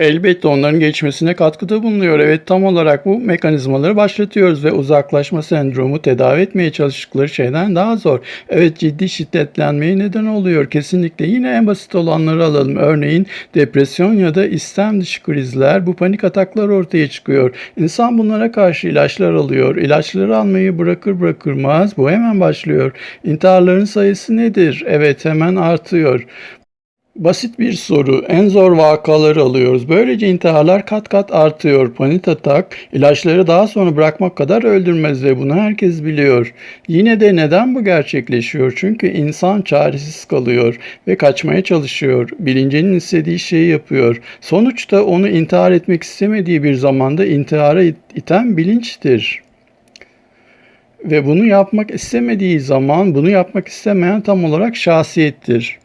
Elbette onların geçmesine katkıda bulunuyor. Evet tam olarak bu mekanizmaları başlatıyoruz ve uzaklaşma sendromu tedavi etmeye çalıştıkları şeyden daha zor. Evet ciddi şiddetlenmeye neden oluyor. Kesinlikle yine en basit olanları alalım. Örneğin depresyon ya da istem dışı krizler bu panik ataklar ortaya çıkıyor. İnsan bunlara karşı ilaçlar alıyor. İlaçları almayı bırakır bırakırmaz bu hemen başlıyor. İntiharların sayısı nedir? Evet hemen artıyor. Basit bir soru. En zor vakaları alıyoruz. Böylece intiharlar kat kat artıyor. Panik atak ilaçları daha sonra bırakmak kadar öldürmez ve bunu herkes biliyor. Yine de neden bu gerçekleşiyor? Çünkü insan çaresiz kalıyor ve kaçmaya çalışıyor. Bilincinin istediği şeyi yapıyor. Sonuçta onu intihar etmek istemediği bir zamanda intihara iten bilinçtir. Ve bunu yapmak istemediği zaman bunu yapmak istemeyen tam olarak şahsiyettir.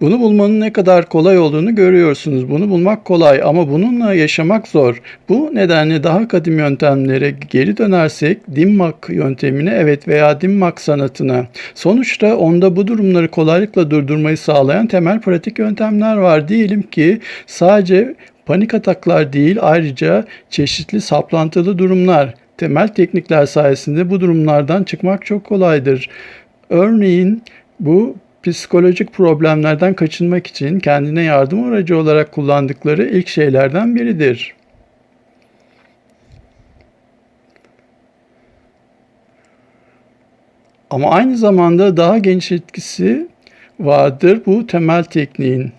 Bunu bulmanın ne kadar kolay olduğunu görüyorsunuz. Bunu bulmak kolay ama bununla yaşamak zor. Bu nedenle daha kadim yöntemlere geri dönersek Dimmak yöntemine evet veya Dimmak sanatına. Sonuçta onda bu durumları kolaylıkla durdurmayı sağlayan temel pratik yöntemler var. Diyelim ki sadece panik ataklar değil ayrıca çeşitli saplantılı durumlar. Temel teknikler sayesinde bu durumlardan çıkmak çok kolaydır. Örneğin bu psikolojik problemlerden kaçınmak için kendine yardım aracı olarak kullandıkları ilk şeylerden biridir. Ama aynı zamanda daha geniş etkisi vardır bu temel tekniğin.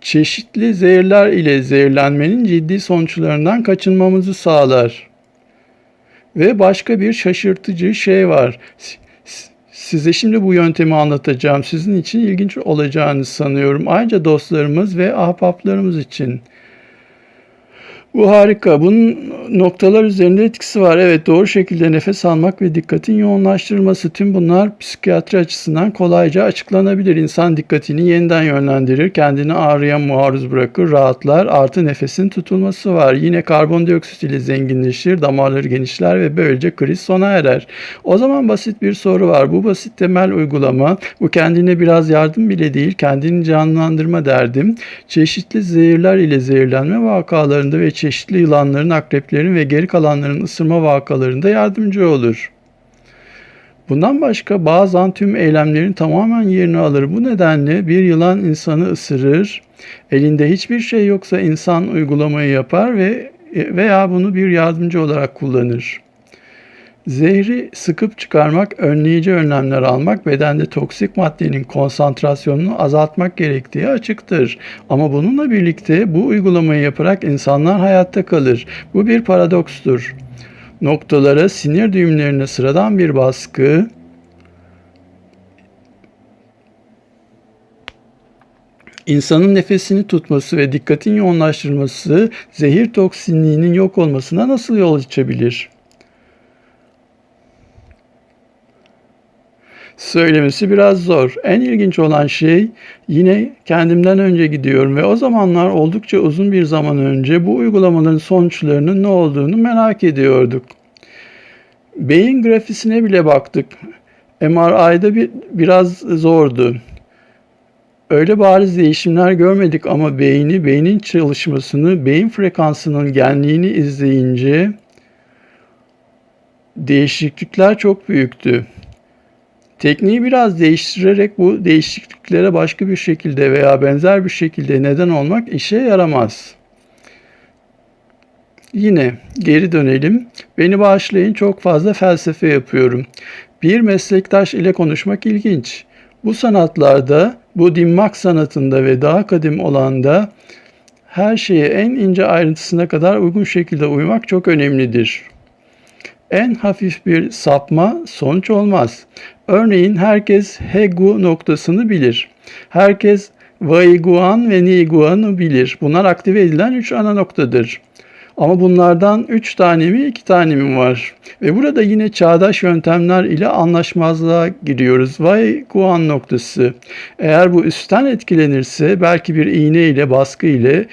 Çeşitli zehirler ile zehirlenmenin ciddi sonuçlarından kaçınmamızı sağlar. Ve başka bir şaşırtıcı şey var. Size şimdi bu yöntemi anlatacağım. Sizin için ilginç olacağını sanıyorum. Ayrıca dostlarımız ve ahbaplarımız için. Bu harika. Bunun noktalar üzerinde etkisi var. Evet doğru şekilde nefes almak ve dikkatin yoğunlaştırılması tüm bunlar psikiyatri açısından kolayca açıklanabilir. İnsan dikkatini yeniden yönlendirir, kendini ağrıya maruz bırakır, rahatlar, artı nefesin tutulması var. Yine karbondioksit ile zenginleşir, damarları genişler ve böylece kriz sona erer. O zaman basit bir soru var. Bu basit temel uygulama, bu kendine biraz yardım bile değil, kendini canlandırma derdim. Çeşitli zehirler ile zehirlenme vakalarında ve çeşitli yılanların, akreplerin ve geri kalanların ısırma vakalarında yardımcı olur. Bundan başka bazen tüm eylemlerin tamamen yerini alır. Bu nedenle bir yılan insanı ısırır. Elinde hiçbir şey yoksa insan uygulamayı yapar ve veya bunu bir yardımcı olarak kullanır. Zehri sıkıp çıkarmak, önleyici önlemler almak, bedende toksik maddenin konsantrasyonunu azaltmak gerektiği açıktır. Ama bununla birlikte bu uygulamayı yaparak insanlar hayatta kalır. Bu bir paradokstur. Noktalara, sinir düğümlerine sıradan bir baskı, İnsanın nefesini tutması ve dikkatin yoğunlaştırması zehir toksinliğinin yok olmasına nasıl yol açabilir? Söylemesi biraz zor. En ilginç olan şey yine kendimden önce gidiyorum ve o zamanlar oldukça uzun bir zaman önce bu uygulamaların sonuçlarının ne olduğunu merak ediyorduk. Beyin grafisine bile baktık. MRI'da bir, biraz zordu. Öyle bariz değişimler görmedik ama beyni, beynin çalışmasını, beyin frekansının genliğini izleyince değişiklikler çok büyüktü. Tekniği biraz değiştirerek bu değişikliklere başka bir şekilde veya benzer bir şekilde neden olmak işe yaramaz. Yine geri dönelim. Beni bağışlayın çok fazla felsefe yapıyorum. Bir meslektaş ile konuşmak ilginç. Bu sanatlarda, bu dimmak sanatında ve daha kadim olanda her şeye en ince ayrıntısına kadar uygun şekilde uymak çok önemlidir en hafif bir sapma sonuç olmaz. Örneğin herkes Hegu noktasını bilir. Herkes Vaiguan ve Niguan'ı bilir. Bunlar aktive edilen üç ana noktadır. Ama bunlardan üç tane mi iki tane mi var? Ve burada yine çağdaş yöntemler ile anlaşmazlığa giriyoruz. Vay Guan noktası. Eğer bu üstten etkilenirse belki bir iğne ile baskı ile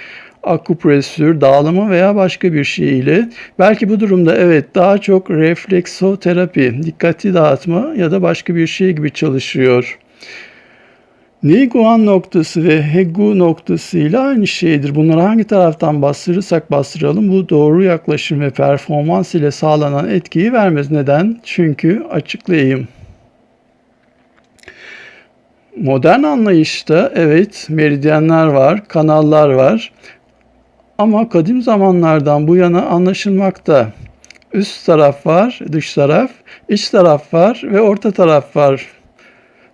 akupresür, dağlama veya başka bir şey ile belki bu durumda evet daha çok refleksoterapi, dikkati dağıtma ya da başka bir şey gibi çalışıyor. Niguan noktası ve Hegu noktası ile aynı şeydir. Bunları hangi taraftan bastırırsak bastıralım bu doğru yaklaşım ve performans ile sağlanan etkiyi vermez. Neden? Çünkü açıklayayım. Modern anlayışta evet meridyenler var, kanallar var. Ama kadim zamanlardan bu yana anlaşılmakta. Üst taraf var, dış taraf, iç taraf var ve orta taraf var.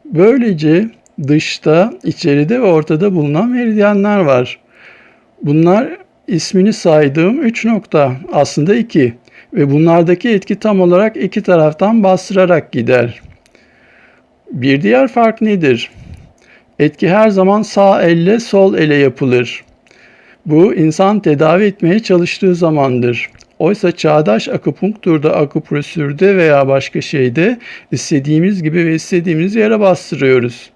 Böylece dışta, içeride ve ortada bulunan meridyenler var. Bunlar ismini saydığım 3 nokta, aslında 2 ve bunlardaki etki tam olarak iki taraftan bastırarak gider. Bir diğer fark nedir? Etki her zaman sağ elle sol ele yapılır. Bu insan tedavi etmeye çalıştığı zamandır. Oysa çağdaş akupunkturda, akupresürde veya başka şeyde istediğimiz gibi ve istediğimiz yere bastırıyoruz.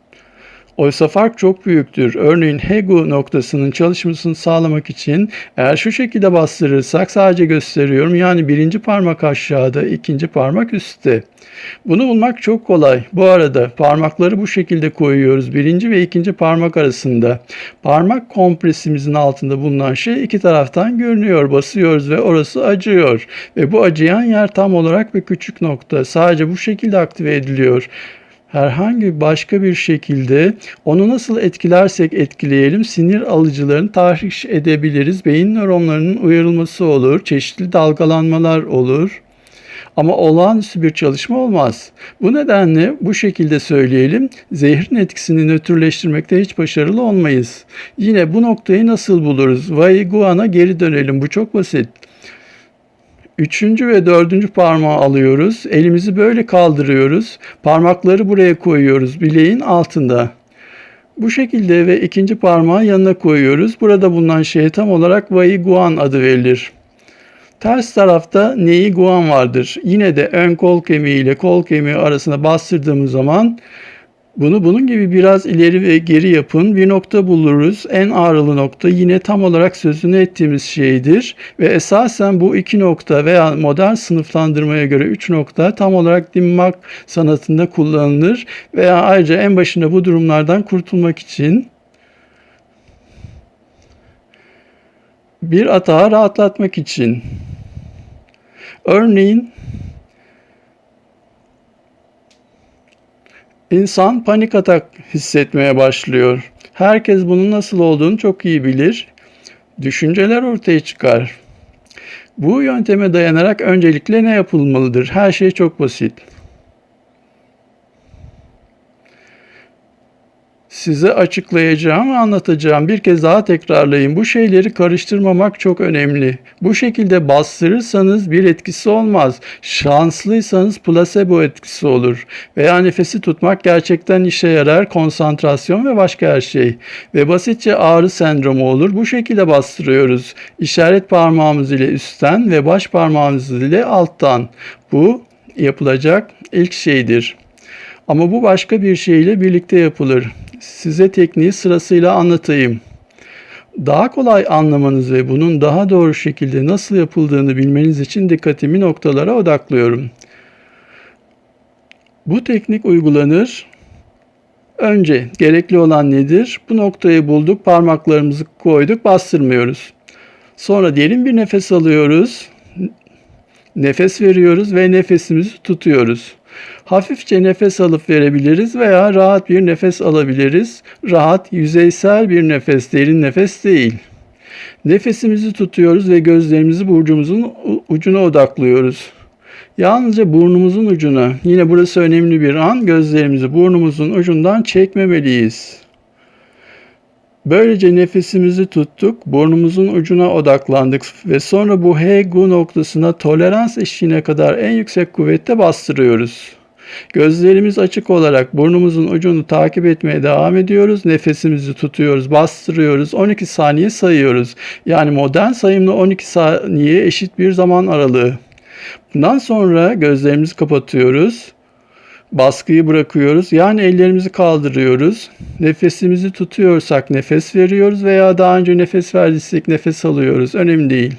Oysa fark çok büyüktür. Örneğin Hegu noktasının çalışmasını sağlamak için eğer şu şekilde bastırırsak sadece gösteriyorum. Yani birinci parmak aşağıda, ikinci parmak üstte. Bunu bulmak çok kolay. Bu arada parmakları bu şekilde koyuyoruz. Birinci ve ikinci parmak arasında. Parmak kompresimizin altında bulunan şey iki taraftan görünüyor. Basıyoruz ve orası acıyor. Ve bu acıyan yer tam olarak bir küçük nokta. Sadece bu şekilde aktive ediliyor herhangi başka bir şekilde onu nasıl etkilersek etkileyelim sinir alıcılarını tahriş edebiliriz. Beyin nöronlarının uyarılması olur, çeşitli dalgalanmalar olur. Ama olağanüstü bir çalışma olmaz. Bu nedenle bu şekilde söyleyelim, zehrin etkisini nötrleştirmekte hiç başarılı olmayız. Yine bu noktayı nasıl buluruz? Vaiguana geri dönelim. Bu çok basit. Üçüncü ve dördüncü parmağı alıyoruz. Elimizi böyle kaldırıyoruz. Parmakları buraya koyuyoruz bileğin altında. Bu şekilde ve ikinci parmağı yanına koyuyoruz. Burada bulunan şeye tam olarak Wei Guan adı verilir. Ters tarafta Nei Guan vardır. Yine de ön kol kemiği ile kol kemiği arasında bastırdığımız zaman bunu bunun gibi biraz ileri ve geri yapın. Bir nokta buluruz. En ağrılı nokta yine tam olarak sözünü ettiğimiz şeydir. Ve esasen bu iki nokta veya modern sınıflandırmaya göre üç nokta tam olarak dimmak sanatında kullanılır. Veya ayrıca en başında bu durumlardan kurtulmak için bir atağı rahatlatmak için. Örneğin İnsan panik atak hissetmeye başlıyor. Herkes bunun nasıl olduğunu çok iyi bilir. Düşünceler ortaya çıkar. Bu yönteme dayanarak öncelikle ne yapılmalıdır? Her şey çok basit. Size açıklayacağım ve anlatacağım. Bir kez daha tekrarlayayım. Bu şeyleri karıştırmamak çok önemli. Bu şekilde bastırırsanız bir etkisi olmaz. Şanslıysanız plasebo etkisi olur. Veya nefesi tutmak gerçekten işe yarar. Konsantrasyon ve başka her şey. Ve basitçe ağrı sendromu olur. Bu şekilde bastırıyoruz. İşaret parmağımız ile üstten ve baş parmağımız ile alttan. Bu yapılacak ilk şeydir. Ama bu başka bir şeyle birlikte yapılır size tekniği sırasıyla anlatayım. Daha kolay anlamanız ve bunun daha doğru şekilde nasıl yapıldığını bilmeniz için dikkatimi noktalara odaklıyorum. Bu teknik uygulanır. Önce gerekli olan nedir? Bu noktayı bulduk, parmaklarımızı koyduk, bastırmıyoruz. Sonra diyelim bir nefes alıyoruz. Nefes veriyoruz ve nefesimizi tutuyoruz. Hafifçe nefes alıp verebiliriz veya rahat bir nefes alabiliriz. Rahat, yüzeysel bir nefes, derin nefes değil. Nefesimizi tutuyoruz ve gözlerimizi burcumuzun ucuna odaklıyoruz. Yalnızca burnumuzun ucuna, yine burası önemli bir an, gözlerimizi burnumuzun ucundan çekmemeliyiz. Böylece nefesimizi tuttuk, burnumuzun ucuna odaklandık ve sonra bu H-Gu noktasına tolerans eşiğine kadar en yüksek kuvvette bastırıyoruz. Gözlerimiz açık olarak burnumuzun ucunu takip etmeye devam ediyoruz. Nefesimizi tutuyoruz, bastırıyoruz. 12 saniye sayıyoruz. Yani modern sayımla 12 saniye eşit bir zaman aralığı. Bundan sonra gözlerimizi kapatıyoruz baskıyı bırakıyoruz. Yani ellerimizi kaldırıyoruz. Nefesimizi tutuyorsak nefes veriyoruz veya daha önce nefes verdiysek nefes alıyoruz. Önemli değil.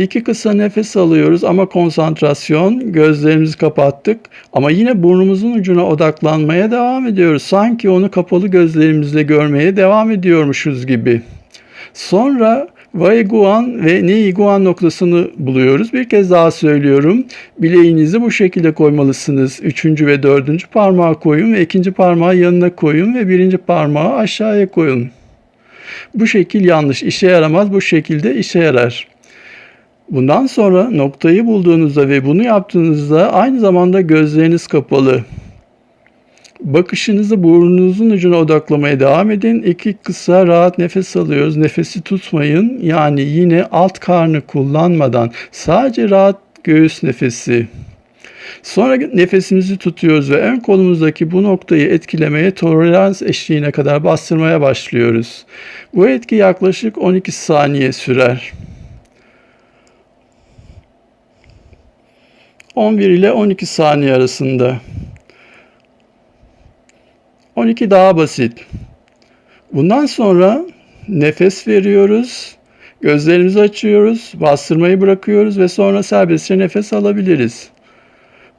İki kısa nefes alıyoruz ama konsantrasyon, gözlerimizi kapattık ama yine burnumuzun ucuna odaklanmaya devam ediyoruz. Sanki onu kapalı gözlerimizle görmeye devam ediyormuşuz gibi. Sonra Vaiguan ve Niiguan noktasını buluyoruz. Bir kez daha söylüyorum. Bileğinizi bu şekilde koymalısınız. Üçüncü ve dördüncü parmağı koyun ve ikinci parmağı yanına koyun ve birinci parmağı aşağıya koyun. Bu şekil yanlış. işe yaramaz. Bu şekilde işe yarar. Bundan sonra noktayı bulduğunuzda ve bunu yaptığınızda aynı zamanda gözleriniz kapalı. Bakışınızı burnunuzun ucuna odaklamaya devam edin. İki kısa rahat nefes alıyoruz. Nefesi tutmayın. Yani yine alt karnı kullanmadan sadece rahat göğüs nefesi. Sonra nefesimizi tutuyoruz ve ön kolumuzdaki bu noktayı etkilemeye tolerans eşiğine kadar bastırmaya başlıyoruz. Bu etki yaklaşık 12 saniye sürer. 11 ile 12 saniye arasında. 12 daha basit. Bundan sonra nefes veriyoruz. Gözlerimizi açıyoruz, bastırmayı bırakıyoruz ve sonra serbestçe nefes alabiliriz.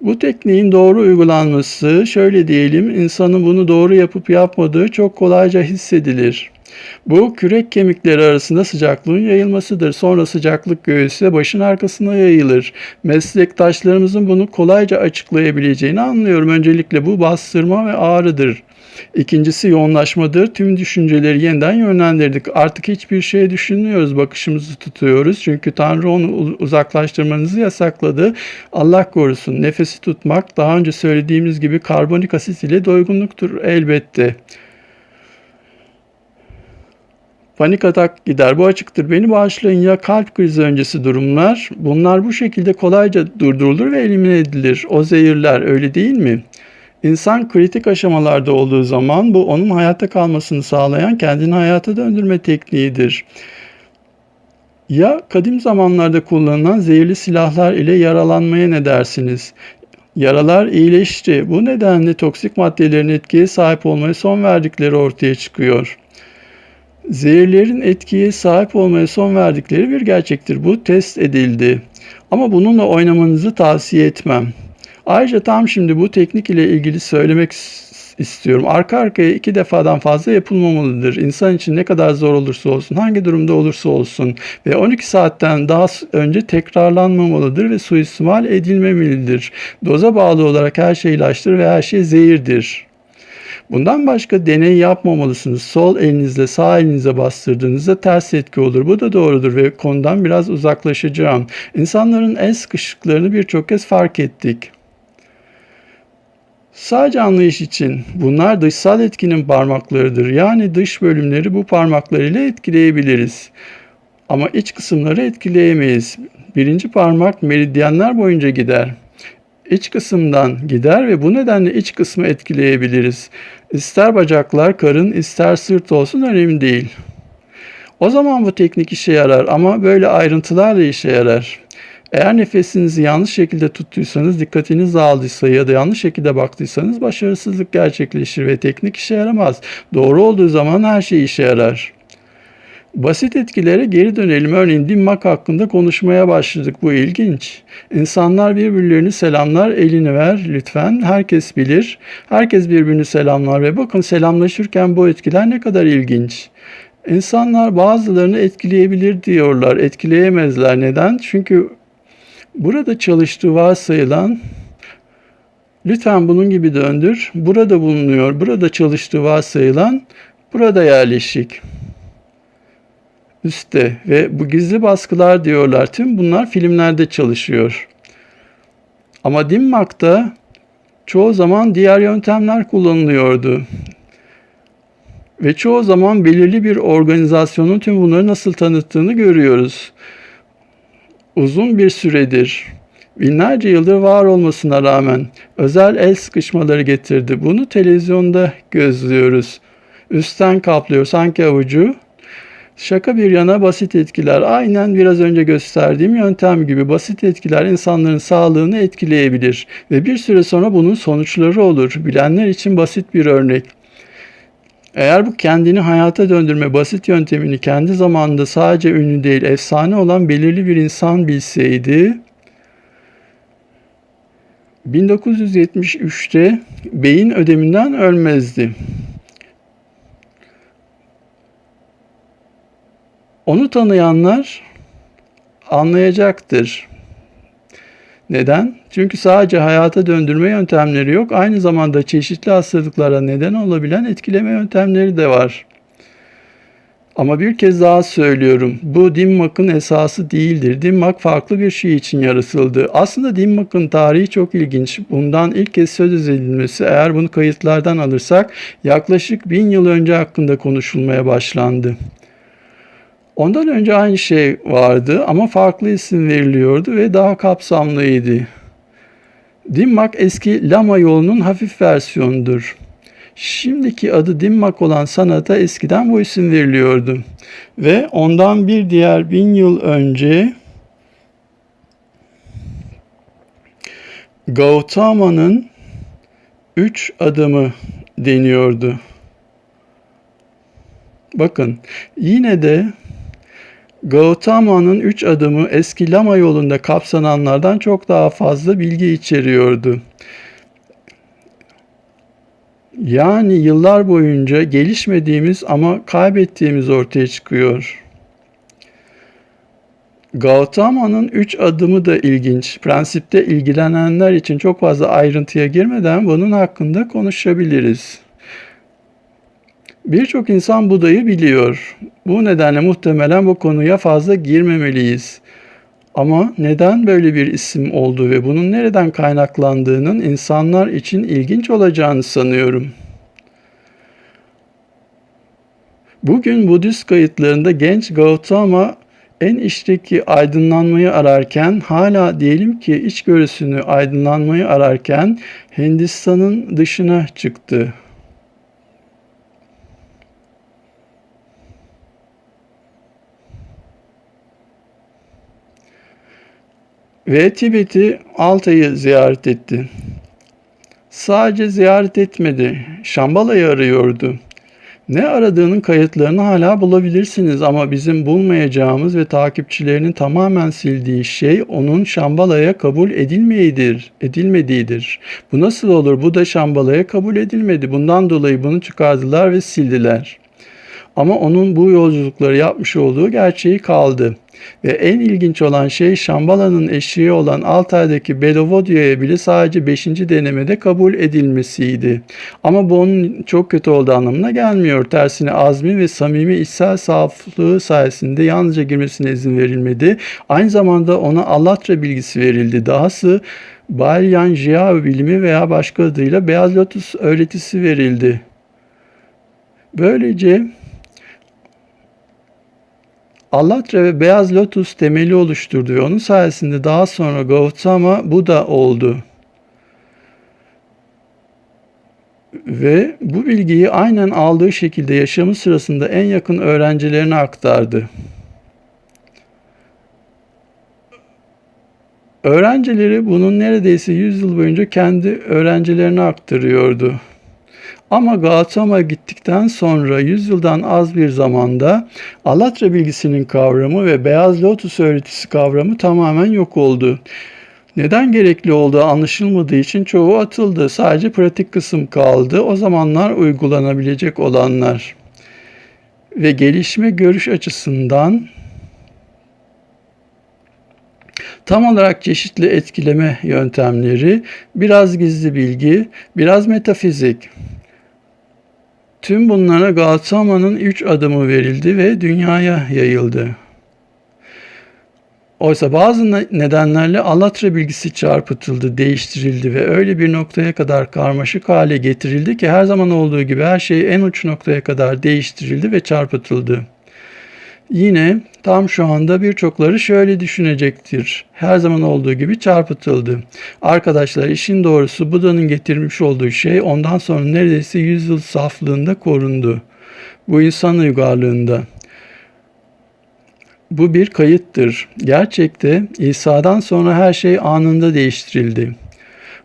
Bu tekniğin doğru uygulanması, şöyle diyelim, insanın bunu doğru yapıp yapmadığı çok kolayca hissedilir. Bu kürek kemikleri arasında sıcaklığın yayılmasıdır. Sonra sıcaklık göğüse başın arkasına yayılır. Meslektaşlarımızın bunu kolayca açıklayabileceğini anlıyorum. Öncelikle bu bastırma ve ağrıdır. İkincisi yoğunlaşmadır. Tüm düşünceleri yeniden yönlendirdik. Artık hiçbir şey düşünmüyoruz. Bakışımızı tutuyoruz. Çünkü Tanrı onu uzaklaştırmanızı yasakladı. Allah korusun. Nefesi tutmak daha önce söylediğimiz gibi karbonik asit ile doygunluktur elbette. Panik atak gider. Bu açıktır. Beni bağışlayın ya kalp krizi öncesi durumlar. Bunlar bu şekilde kolayca durdurulur ve elimine edilir. O zehirler öyle değil mi? İnsan kritik aşamalarda olduğu zaman bu onun hayatta kalmasını sağlayan kendini hayata döndürme tekniğidir. Ya kadim zamanlarda kullanılan zehirli silahlar ile yaralanmaya ne dersiniz? Yaralar iyileşti. Bu nedenle toksik maddelerin etkiye sahip olmaya son verdikleri ortaya çıkıyor. Zehirlerin etkiye sahip olmaya son verdikleri bir gerçektir. Bu test edildi. Ama bununla oynamanızı tavsiye etmem. Ayrıca tam şimdi bu teknik ile ilgili söylemek istiyorum. Arka arkaya iki defadan fazla yapılmamalıdır. İnsan için ne kadar zor olursa olsun, hangi durumda olursa olsun ve 12 saatten daha önce tekrarlanmamalıdır ve suistimal edilmemelidir. Doza bağlı olarak her şey ilaçtır ve her şey zehirdir. Bundan başka deney yapmamalısınız. Sol elinizle sağ elinize bastırdığınızda ters etki olur. Bu da doğrudur ve konudan biraz uzaklaşacağım. İnsanların el sıkışıklarını birçok kez fark ettik. Sadece anlayış için bunlar dışsal etkinin parmaklarıdır. Yani dış bölümleri bu parmaklar ile etkileyebiliriz. Ama iç kısımları etkileyemeyiz. Birinci parmak meridyenler boyunca gider. İç kısımdan gider ve bu nedenle iç kısmı etkileyebiliriz. İster bacaklar, karın, ister sırt olsun önemli değil. O zaman bu teknik işe yarar ama böyle ayrıntılarla işe yarar. Eğer nefesinizi yanlış şekilde tuttuysanız, dikkatiniz dağıldıysa ya da yanlış şekilde baktıysanız başarısızlık gerçekleşir ve teknik işe yaramaz. Doğru olduğu zaman her şey işe yarar. Basit etkilere geri dönelim. Örneğin Dimmak hakkında konuşmaya başladık. Bu ilginç. İnsanlar birbirlerini selamlar. Elini ver lütfen. Herkes bilir. Herkes birbirini selamlar ve bakın selamlaşırken bu etkiler ne kadar ilginç. İnsanlar bazılarını etkileyebilir diyorlar. Etkileyemezler. Neden? Çünkü Burada çalıştığı varsayılan lütfen bunun gibi döndür. Burada bulunuyor. Burada çalıştığı varsayılan burada yerleşik. Üste ve bu gizli baskılar diyorlar. Tüm bunlar filmlerde çalışıyor. Ama Dimmak'ta çoğu zaman diğer yöntemler kullanılıyordu. Ve çoğu zaman belirli bir organizasyonun tüm bunları nasıl tanıttığını görüyoruz uzun bir süredir binlerce yıldır var olmasına rağmen özel el sıkışmaları getirdi. Bunu televizyonda gözlüyoruz. Üstten kaplıyor sanki avucu. Şaka bir yana basit etkiler. Aynen biraz önce gösterdiğim yöntem gibi basit etkiler insanların sağlığını etkileyebilir ve bir süre sonra bunun sonuçları olur. Bilenler için basit bir örnek. Eğer bu kendini hayata döndürme basit yöntemini kendi zamanında sadece ünlü değil efsane olan belirli bir insan bilseydi 1973'te beyin ödeminden ölmezdi. Onu tanıyanlar anlayacaktır. Neden? Çünkü sadece hayata döndürme yöntemleri yok, aynı zamanda çeşitli hastalıklara neden olabilen etkileme yöntemleri de var. Ama bir kez daha söylüyorum. Bu Dimmak'ın esası değildir. Dimmak farklı bir şey için yaratıldı. Aslında Dimmak'ın tarihi çok ilginç. Bundan ilk kez söz edilmesi eğer bunu kayıtlardan alırsak yaklaşık bin yıl önce hakkında konuşulmaya başlandı. Ondan önce aynı şey vardı ama farklı isim veriliyordu ve daha kapsamlıydı. Dimmak eski Lama yolunun hafif versiyonudur. Şimdiki adı Dimmak olan sanata eskiden bu isim veriliyordu. Ve ondan bir diğer bin yıl önce Gautama'nın üç adımı deniyordu. Bakın yine de Gautama'nın üç adımı eski Lama yolunda kapsananlardan çok daha fazla bilgi içeriyordu. Yani yıllar boyunca gelişmediğimiz ama kaybettiğimiz ortaya çıkıyor. Gautama'nın üç adımı da ilginç. Prensipte ilgilenenler için çok fazla ayrıntıya girmeden bunun hakkında konuşabiliriz. Birçok insan Buda'yı biliyor. Bu nedenle muhtemelen bu konuya fazla girmemeliyiz. Ama neden böyle bir isim olduğu ve bunun nereden kaynaklandığının insanlar için ilginç olacağını sanıyorum. Bugün Budist kayıtlarında genç Gautama en içteki aydınlanmayı ararken hala diyelim ki içgörüsünü aydınlanmayı ararken Hindistan'ın dışına çıktı. Ve Tibet'i Altay'ı ziyaret etti. Sadece ziyaret etmedi, Şambala'yı arıyordu. Ne aradığının kayıtlarını hala bulabilirsiniz ama bizim bulmayacağımız ve takipçilerinin tamamen sildiği şey onun Şambala'ya kabul edilmeyidir, edilmediğidir. Bu nasıl olur? Bu da Şambala'ya kabul edilmedi. Bundan dolayı bunu çıkardılar ve sildiler. Ama onun bu yolculukları yapmış olduğu gerçeği kaldı. Ve en ilginç olan şey Şambala'nın eşiği olan Altay'daki Belovodio'ya bile sadece 5. denemede kabul edilmesiydi. Ama bu onun çok kötü olduğu anlamına gelmiyor. Tersine azmi ve samimi içsel saflığı sayesinde yalnızca girmesine izin verilmedi. Aynı zamanda ona Allatra bilgisi verildi. Dahası Balyan Jia bilimi veya başka adıyla Beyaz Lotus öğretisi verildi. Böylece Allatra ve Beyaz Lotus temeli oluşturdu ve onun sayesinde daha sonra Gautama Buda oldu. Ve bu bilgiyi aynen aldığı şekilde yaşamı sırasında en yakın öğrencilerine aktardı. Öğrencileri bunun neredeyse 100 yıl boyunca kendi öğrencilerine aktarıyordu. Ama Gautama gittikten sonra 100 yıldan az bir zamanda Alatra bilgisinin kavramı ve Beyaz Lotus öğretisi kavramı tamamen yok oldu. Neden gerekli olduğu anlaşılmadığı için çoğu atıldı. Sadece pratik kısım kaldı. O zamanlar uygulanabilecek olanlar. Ve gelişme görüş açısından Tam olarak çeşitli etkileme yöntemleri, biraz gizli bilgi, biraz metafizik. Tüm bunlara Gautama'nın üç adımı verildi ve dünyaya yayıldı. Oysa bazı nedenlerle Alatra bilgisi çarpıtıldı, değiştirildi ve öyle bir noktaya kadar karmaşık hale getirildi ki her zaman olduğu gibi her şey en uç noktaya kadar değiştirildi ve çarpıtıldı. Yine tam şu anda birçokları şöyle düşünecektir. Her zaman olduğu gibi çarpıtıldı. Arkadaşlar işin doğrusu Buda'nın getirmiş olduğu şey ondan sonra neredeyse 100 yıl saflığında korundu. Bu insan uygarlığında. Bu bir kayıttır. Gerçekte İsa'dan sonra her şey anında değiştirildi.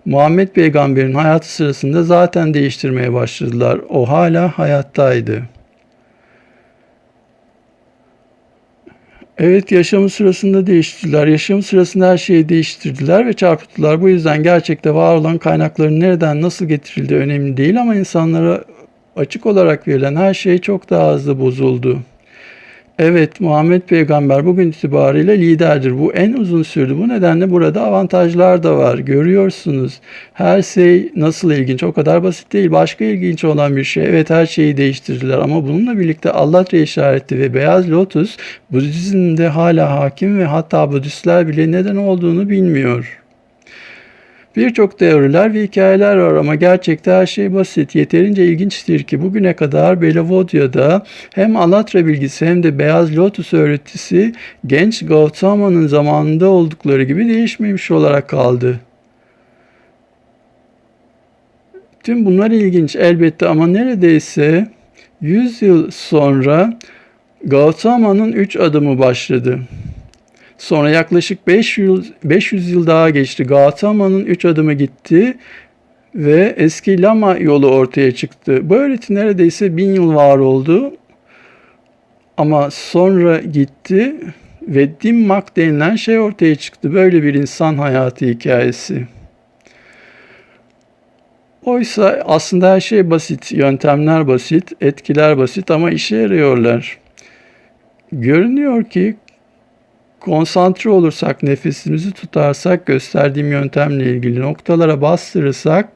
Muhammed peygamberin hayatı sırasında zaten değiştirmeye başladılar. O hala hayattaydı. Evet yaşamı sırasında değiştirdiler. Yaşamı sırasında her şeyi değiştirdiler ve çarpıttılar. Bu yüzden gerçekte var olan kaynakların nereden nasıl getirildiği önemli değil ama insanlara açık olarak verilen her şey çok daha hızlı bozuldu. Evet, Muhammed Peygamber bugün itibariyle liderdir. Bu en uzun sürdü. Bu nedenle burada avantajlar da var. Görüyorsunuz. Her şey nasıl ilginç? O kadar basit değil. Başka ilginç olan bir şey. Evet her şeyi değiştirdiler ama bununla birlikte Allah işareti ve beyaz lotus Budizm'de hala hakim ve hatta Budistler bile neden olduğunu bilmiyor. Birçok teoriler ve hikayeler var ama gerçekte her şey basit. Yeterince ilginçtir ki bugüne kadar Belavodhya'da hem Alatra bilgisi hem de Beyaz Lotus öğretisi genç Gautama'nın zamanında oldukları gibi değişmemiş olarak kaldı. Tüm bunlar ilginç elbette ama neredeyse 100 yıl sonra Gautama'nın 3 adımı başladı. Sonra yaklaşık 500 yıl, 500 yıl daha geçti. Gautama'nın 3 adımı gitti ve eski Lama yolu ortaya çıktı. Bu öğreti neredeyse bin yıl var oldu. Ama sonra gitti ve Dimmak denilen şey ortaya çıktı. Böyle bir insan hayatı hikayesi. Oysa aslında her şey basit, yöntemler basit, etkiler basit ama işe yarıyorlar. Görünüyor ki konsantre olursak, nefesimizi tutarsak, gösterdiğim yöntemle ilgili noktalara bastırırsak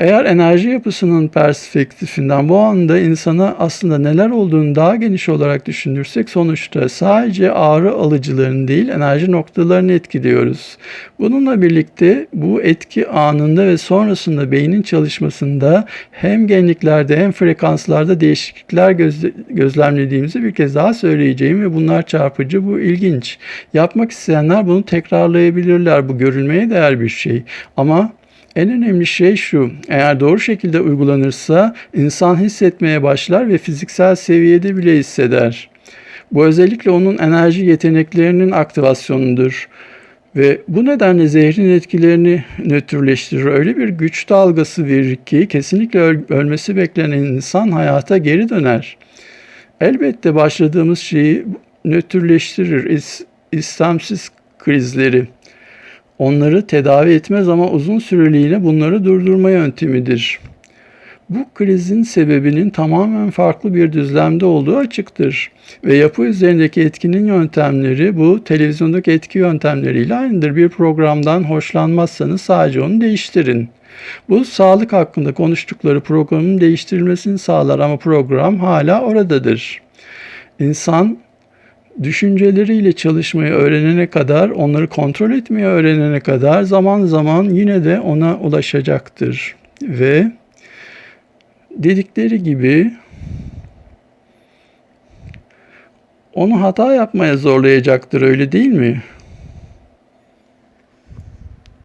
eğer enerji yapısının perspektifinden bu anda insana aslında neler olduğunu daha geniş olarak düşünürsek sonuçta sadece ağrı alıcılarını değil enerji noktalarını etkiliyoruz. Bununla birlikte bu etki anında ve sonrasında beynin çalışmasında hem genliklerde hem frekanslarda değişiklikler gözle, gözlemlediğimizi bir kez daha söyleyeceğim ve bunlar çarpıcı, bu ilginç. Yapmak isteyenler bunu tekrarlayabilirler. Bu görülmeye değer bir şey. Ama en önemli şey şu, eğer doğru şekilde uygulanırsa insan hissetmeye başlar ve fiziksel seviyede bile hisseder. Bu özellikle onun enerji yeteneklerinin aktivasyonudur. Ve bu nedenle zehrin etkilerini nötrleştirir. Öyle bir güç dalgası verir ki kesinlikle öl- ölmesi beklenen insan hayata geri döner. Elbette başladığımız şeyi nötrleştirir. İs- istemsiz krizleri. Onları tedavi etmez ama uzun süreliğine bunları durdurma yöntemidir. Bu krizin sebebinin tamamen farklı bir düzlemde olduğu açıktır. Ve yapı üzerindeki etkinin yöntemleri bu televizyondaki etki yöntemleriyle aynıdır. Bir programdan hoşlanmazsanız sadece onu değiştirin. Bu sağlık hakkında konuştukları programın değiştirilmesini sağlar ama program hala oradadır. İnsan düşünceleriyle çalışmayı öğrenene kadar, onları kontrol etmeyi öğrenene kadar zaman zaman yine de ona ulaşacaktır. Ve dedikleri gibi onu hata yapmaya zorlayacaktır öyle değil mi?